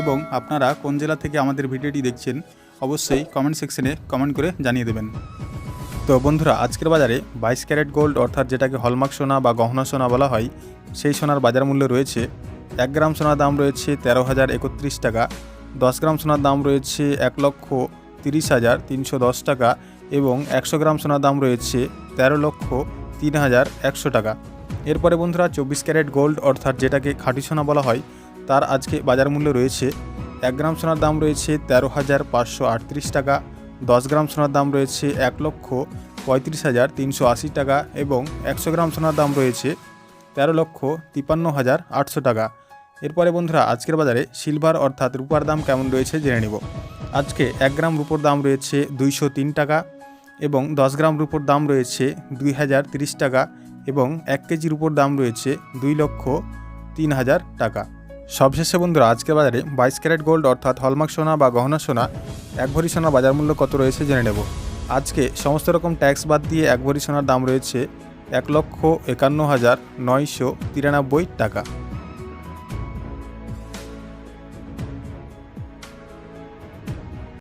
এবং আপনারা কোন জেলা থেকে আমাদের ভিডিওটি দেখছেন, অবশ্যই কমেন্ট সেকশনে কমেন্ট করে জানিয়ে দেবেন। তো বন্ধুরা, আজকের বাজারে বাইশ ক্যারেট গোল্ড অর্থাৎ যেটাকে হলমার্ক সোনা বা গহনা সোনা বলা হয়, সেই সোনার বাজার মূল্য রয়েছে এক গ্রাম সোনার দাম রয়েছে তেরো হাজার একত্রিশ টাকা, দশ গ্রাম সোনার দাম রয়েছে এক লক্ষ তিরিশ হাজার তিনশো দশ টাকা এবং একশো গ্রাম সোনার দাম রয়েছে তেরো লক্ষ তিন হাজার একশো টাকা। এরপরে বন্ধুরা, চব্বিশ ক্যারেট গোল্ড অর্থাৎ যেটাকে খাঁটি সোনা বলা হয় তার আজকে বাজার মূল্য রয়েছে এক গ্রাম সোনার দাম রয়েছে তেরো হাজার পাঁচশো আটত্রিশ টাকা, দশ গ্রাম সোনার দাম রয়েছে এক লক্ষ পঁয়ত্রিশ হাজার তিনশো আশি টাকা এবং একশো গ্রাম সোনার দাম রয়েছে তেরো লক্ষ তিপান্ন হাজার আটশো টাকা। এরপরে বন্ধুরা, আজকের বাজারে সিলভার অর্থাৎ রূপার দাম কেমন রয়েছে জেনে নেব। আজকে এক গ্রাম রূপোর দাম রয়েছে দুইশো তিন টাকা এবং দশ গ্রাম রূপোর দাম রয়েছে দুই হাজার তিরিশ টাকা এবং এক কেজি উপর দাম রয়েছে দুই লক্ষ তিন হাজার টাকা। সবশেষে বন্ধুরা আজকে বাজারে বাইশ ক্যারেট গোল্ড অর্থাৎ হলমার্ক সোনা বা গহনা সোনা, এক ভরি সোনার বাজার মূল্য কত রয়েছে জেনে নেব। আজকে সমস্ত রকম ট্যাক্স বাদ দিয়ে এক ভরি সোনার দাম রয়েছে এক লক্ষ একান্ন হাজার নয়শো তিরানব্বই টাকা।